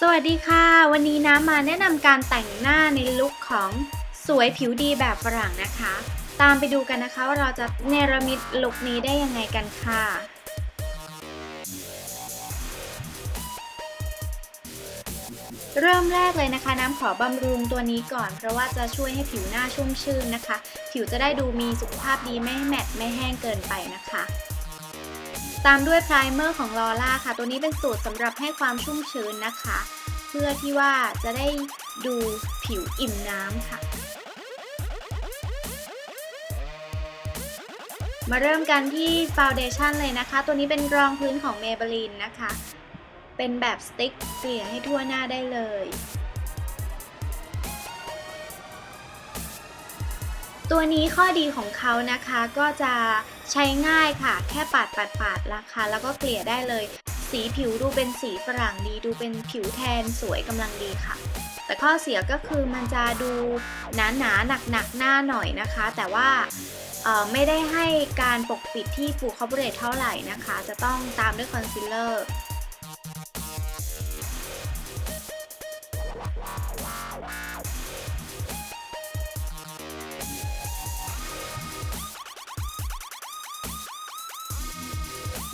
สวัสดีค่ะ วันนี้นะมาแนะนำการแต่งหน้าในลุคของสวยผิวดีแบบฝรั่งนะคะ ตามไปดูกันนะคะว่าเราจะเนรมิตลุคนี้ได้ยังไงกันค่ะเริ่มแรกเลยนะคะ น้ำขอบำรุงตัวนี้ก่อน เพราะว่าจะช่วยให้ผิวหน้าชุ่มชื่นนะคะ ผิวจะได้ดูมีสุขภาพดีไม่แมตต์ไม่แห้งเกินไปนะคะ ตามด้วยไพรเมอร์ของลอร่าค่ะ ตัวนี้เป็นสูตรสำหรับให้ความชุ่มชื้นนะคะ เพื่อที่ว่าจะได้ดูผิวอิ่มน้ำค่ะ มาเริ่มกันที่ฟาวเดชั่นเลยนะคะ ตัวนี้เป็นรองพื้นของ Maybelline นะคะ เป็นแบบสติ๊กเกลี่ยให้ทั่วหน้าได้เลย ตัวนี้ข้อดีของเขานะคะก็จะใช้ง่ายค่ะ แค่ปาดปาดปาดราคาแล้วก็เกลี่ยได้เลย สีผิวดูเป็นสีฝรั่งดี ดูเป็นผิวแทนสวยกำลังดีค่ะ แต่ข้อเสียก็คือมันจะดูหนาหนาหนักหนักหน้าหน่อยนะคะ แต่ว่าไม่ได้ให้การปกปิดที่ฟูคอ v เ r a t e เท่าไหร่นะคะ จะต้องตามด้วยคอนซีลเลอร์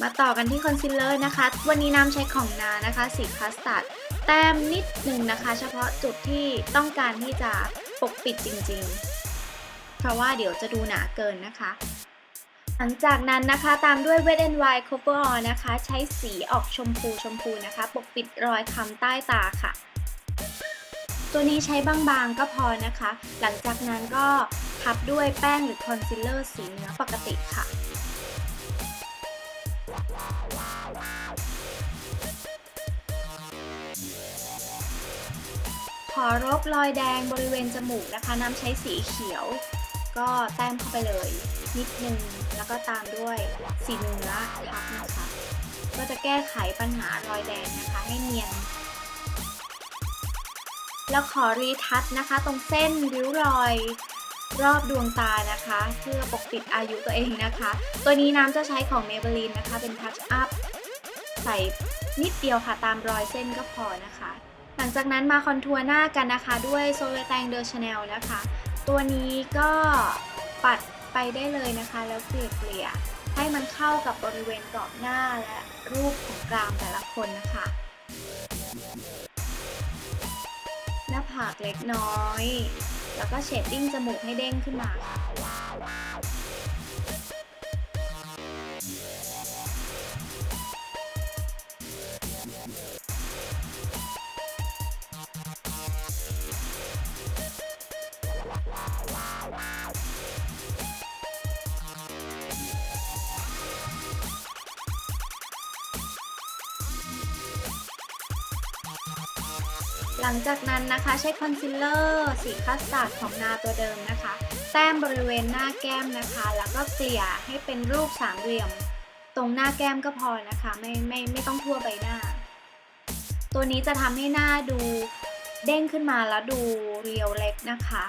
มาต่อกันที่คอนซีลเลอร์นะคะ วันนี้น้ำใช้ของนานะคะสีคัสตาร์ดแต้มนิดหนึ่งนะคะ เฉพาะจุดที่ต้องการที่จะปกปิดจริงๆ เพราะว่าเดี๋ยวจะดูหนาเกินนะคะ หลังจากนั้นนะคะตามด้วย Wet n Wild Cover On นะคะ ใช้สีออกชมพูชมพูนะคะ ปกปิดรอยค้ำใต้ตาค่ะ ตัวนี้ใช้บางๆก็พอนะคะ หลังจากนั้นก็ทับด้วยแป้งหรือคอนซีลเลอร์สีเนื้อปกติค่ะ อรบรอยแดงบริเวณจมูกนะคะน้ำใช้สีเขียว ก็แต้มเข้าไปเลยนิดนึงแล้วก็ตามด้วยสีเนื้อทับนะคะ ก็จะแก้ไขปัญหารอยแดงนะคะให้เนียน แล้วขอรีทัชนะคะ ตรงเส้นริ้วรอยรอบดวงตานะคะ เพื่อปกปิดอายุตัวเองนะคะ ตัวนี้น้ำจะใช้ของ Maybelline นะคะ เป็นทัชอัพใส่นิดเดียวค่ะตามรอยเส้นก็พอนะคะ หลังจากนั้นมาคอนทัวร์หน้ากันนะคะด้วยโซเลแตงเดอร์ชาแนลนะคะ ตัวนี้ก็ปัดไปได้เลยนะคะ แล้วเกลี่ยให้มันเข้ากับบริเวณกรอบหน้าและรูปของกรามแต่ละคนนะคะ หน้าผากเล็กน้อย แล้วก็เชดดิ้งจมูกให้เด้งขึ้นมาค่ะ หลังจากนั้นนะคะใช้คอนซีลเลอร์สีคัสตาร์ดของนาตัวเดิมนะคะ แต้มบริเวณหน้าแก้มนะคะ แล้วก็เกลี่ยให้เป็นรูปสามเหลี่ยม ตรงหน้าแก้มก็พอนะคะ ไม่ไม่ไม่ต้องทั่วใบหน้า ตัวนี้จะทำให้หน้าดูเด้งขึ้นมาแล้วดูเรียวเล็กนะคะ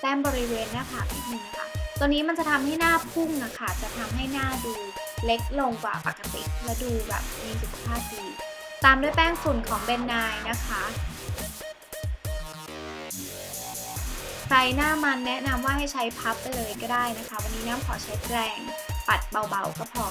แต้มบริเวณหน้าผากนิดนึงนะคะ ตัวนี้มันจะทำให้หน้าพุ่งนะคะ จะทำให้หน้าดูเล็กลงกว่าปกติ และดูแบบมีสุขภาพดี ตามด้วยแป้งฝุ่นของเบนนายนะคะ ใครหน้ามันแนะนำว่าให้ใช้พับไปเลยก็ได้นะคะ วันนี้น้ำขอใช้แรงปัดเบาๆก็พอ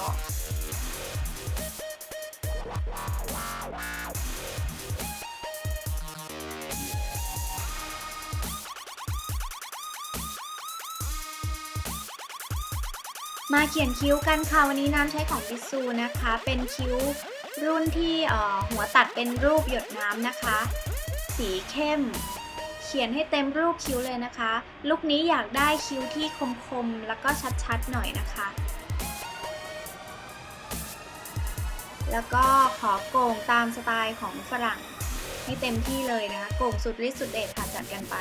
มาเขียนคิ้วกันค่ะ วันนี้น้ำใช้ของบิซูนะคะ เป็นคิ้ว รุ่นที่หัวตัดเป็นรูปหยดน้ำนะคะ สีเข้ม เขียนให้เต็มรูปคิ้วเลยนะคะ ลุคนี้อยากได้คิ้วที่คมๆ แล้วก็ชัดๆหน่อยนะคะ แล้วก็ขอโก่งตามสไตล์ของฝรั่งให้เต็มที่เลยนะคะ โก่งสุดฤทธิ์สุดเดชค่ะจัดกันไป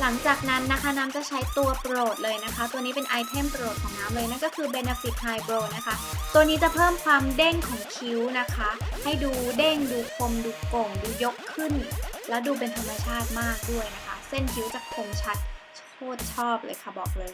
หลังจากนั้นนะคะน้ำจะใช้ตัวโปรดเลยนะคะ ตัวนี้เป็นไอเทมโปรดของน้ำเลยนั่นก็คือ Benefit High Brow นะคะ ตัวนี้จะเพิ่มความเด้งของคิ้วนะคะ ให้ดูเด้งดูคมดูโก่งดูยกขึ้น แล้วดูเป็นธรรมชาติมากด้วยนะคะ เส้นคิ้วจะคมชัดโคตรชอบเลยค่ะบอกเลย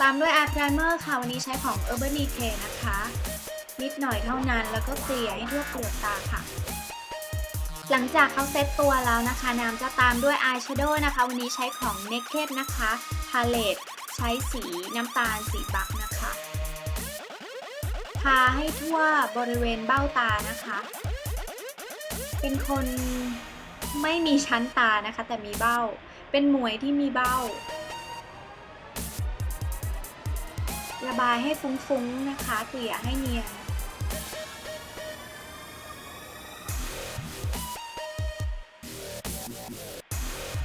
ตามด้วย Eye Primer ค่ะ วันนี้ใช้ของ Urban Decay นะคะ นิดหน่อยเท่านั้นแล้วก็เกลี่ยให้ทั่วเปลือกตาค่ะ หลังจากเขาเซตตัวแล้วนะคะน้ำจะตามด้วย Eyeshadow นะคะ วันนี้ใช้ของ Naked นะคะ Palette ใช้สีน้ำตาลสีบักนะคะทาให้ทั่วบริเวณเบ้าตานะคะ เป็นคนไม่มีชั้นตานะคะ แต่มีเบ้า เป็นหมวยที่มีเบ้า บายให้ฟุ้งๆนะคะ เกลี่ยให้เนียน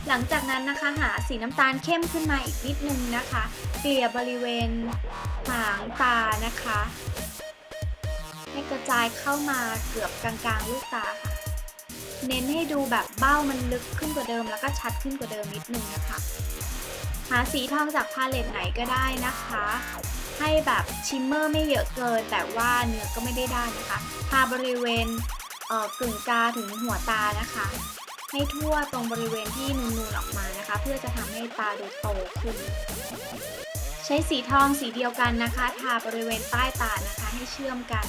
หลังจากนั้นนะคะหาสีน้ำตาลเข้มขึ้นมาอีกนิดนึงนะคะ เกลี่ยบริเวณหางตานะคะ ให้กระจายเข้ามาเกือบกลางๆลูกตาค่ะ เน้นให้ดูแบบเบ้ามันลึกขึ้นกว่าเดิม แล้วก็ชัดขึ้นกว่าเดิมนิดนึงนะคะ หาสีทองจากพาเลตไหนก็ได้นะคะ ให้แบบชิมเมอร์ไม่เยอะเกิน แต่ว่าเนื้อก็ไม่ได้ด้านนะคะทาบริเวณเอ่อกึ่งกาถึงหัวตานะคะ ให้ทั่วตรงบริเวณที่นูนๆออกมานะคะ เพื่อจะทำให้ตาดูโตขึ้น ใช้สีทองสีเดียวกันนะคะ ทาบริเวณใต้ตานะคะให้เชื่อมกัน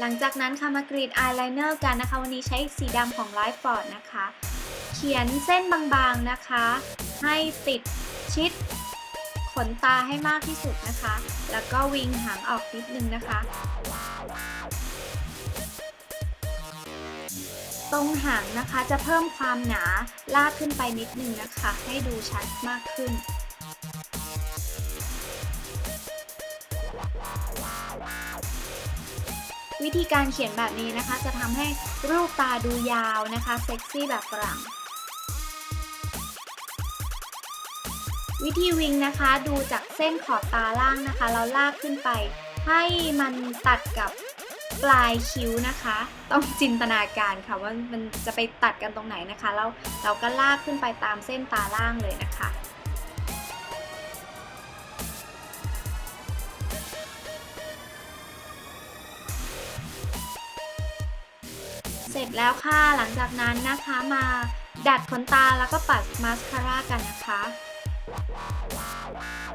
หลังจากนั้นค่ะมากรีดอายไลเนอร์กันนะคะ วันนี้ใช้สีดำของ Life f o r d นะคะ ขียนเส้นบางๆนะคะ ให้ติดชิดขนตาให้มากที่สุดนะคะ แล้วก็วิงหางออกนิดนึงนะคะ ตรงหางนะคะจะเพิ่มความหนาลากขึ้นไปนิดนึงนะคะ ให้ดูชัดมากขึ้น วิธีการเขียนแบบนี้นะคะ จะทำให้รูปตาดูยาวนะคะ เซ็กซี่แบบฝรั่ง วิธีวิงนะคะดูจากเส้นขอบตาล่างนะคะ เราลากขึ้นไป ให้มันตัดกับปลายคิ้วนะคะ ต้องจินตนาการค่ะว่ามันจะไปตัดกันตรงไหนนะคะแล้วเราก็ลากขึ้นไปตามเส้นตาล่างเลยนะคะเสร็จแล้วค่ะ หลังจากนั้นนะคะมาดัดขนตาแล้วก็ปัดมาสคาร่ากันนะคะ Wow, wow, wow.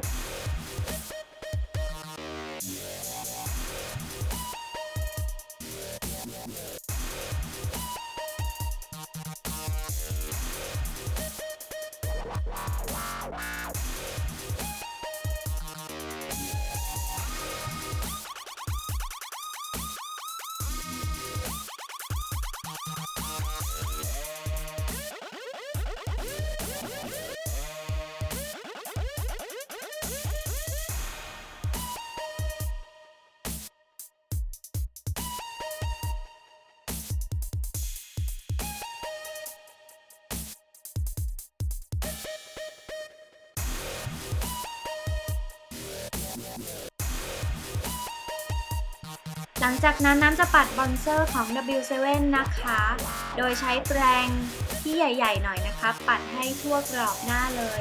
หลังจากนั้นน้ำจะปัดบอนเซอร์ของ W7 นะคะ โดยใช้แปรงที่ใหญ่ๆหน่อยนะคะ ปัดให้ทั่วกรอบหน้าเลย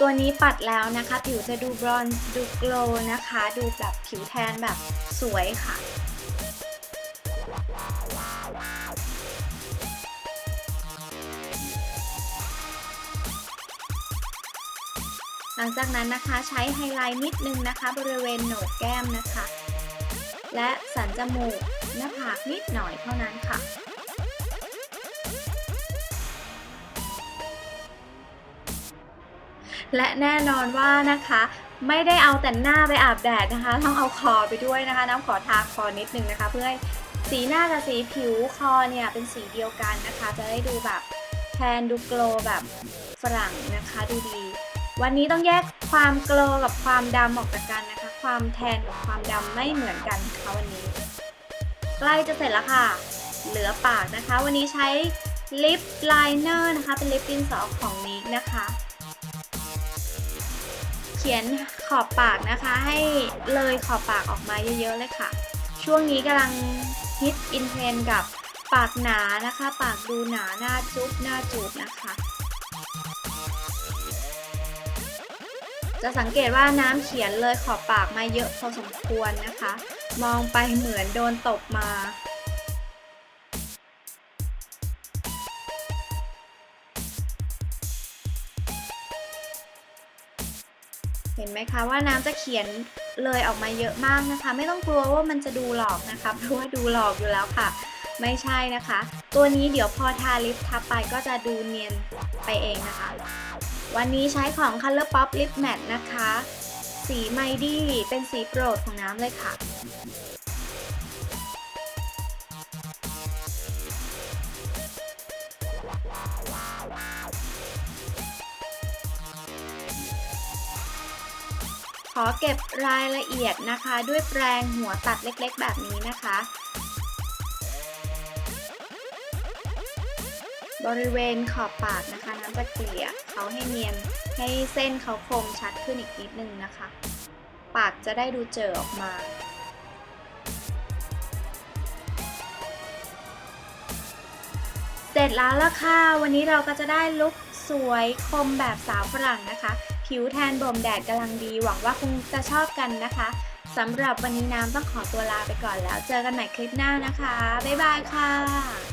ตัวนี้ปัดแล้วนะคะผิวจะดูบรอนซ์ดูโกล์นะคะ ดูแบบผิวแทนแบบสวยค่ะหลังจากนั้นนะคะใช้ไฮไลท์นิดนึงนะคะ บริเวณโหนกแก้มนะคะ และสันจมูกหน้าผากนิดหน่อยเท่านั้นค่ะ และแน่นอนว่านะคะ ไม่ได้เอาแต่หน้าไปอาบแดดนะคะ ต้องเอาคอไปด้วยนะคะ น้ำขอทาคอนิดนึงนะคะ เพื่อให้สีหน้ากับสีผิวคอเนี่ยเป็นสีเดียวกันนะคะ จะได้ดูแบบแทนดูโกลแบบฝรั่งนะคะ ดูดี วันนี้ต้องแยกความโกลกับความดำออกจากกันนะคะ ความแทนกับความดำไม่เหมือนกันนะคะวันนี้ ใกล้จะเสร็จแล้วค่ะ เหลือปากนะคะ วันนี้ใช้ลิปไลเนอร์นะคะ เป็นลิปดินสอของนิกนะคะ เขียนขอบปากนะคะ ให้เลยขอบปากออกมาเยอะๆเลยค่ะ ช่วงนี้กำลังฮิตอินเทรนกับปากหนานะคะ ปากดูหนาหน้าจุ๊บหน้าจูบนะคะ จะสังเกตว่าน้ำเขียนเลยขอบปากมาเยอะพอสมควรนะคะ มองไปเหมือนโดนตบมา เห็นไหมคะว่าน้ำจะเขียนเลยออกมาเยอะมากนะคะ ไม่ต้องกลัวว่ามันจะดูหลอกนะคะเพราะว่าดูหลอกอยู่แล้วค่ะ ไม่ใช่นะคะ ตัวนี้เดี๋ยวพอทาลิปทับไปก็จะดูเนียนไปเองนะคะ วันนี้ใช้ของ Color Pop Lip Matte นะคะ สีไมดี้เป็นสีโปรดของน้ำเลยค่ะ ขอเก็บรายละเอียดนะคะ ด้วยแปรงหัวตัดเล็กๆ แบบนี้นะคะ บริเวณขอบปากนะคะ น้ำจะเกลี่ยเขาให้เนียนให้เส้นเขาคมชัดขึ้นอีกนิดนึงนะคะ ปากจะได้ดูเจอออกมาเสร็จแล้วละค่ะ วันนี้เราก็จะได้ลุคสวยคมแบบสาวฝรั่งนะคะ ผิวแทนบ่มแดดกำลังดี หวังว่าคงจะชอบกันนะคะสำหรับวันนี้น้ำต้องขอตัวลาไปก่อนแล้ว เจอกันใหม่คลิปหน้านะคะ บ๊ายบายค่ะ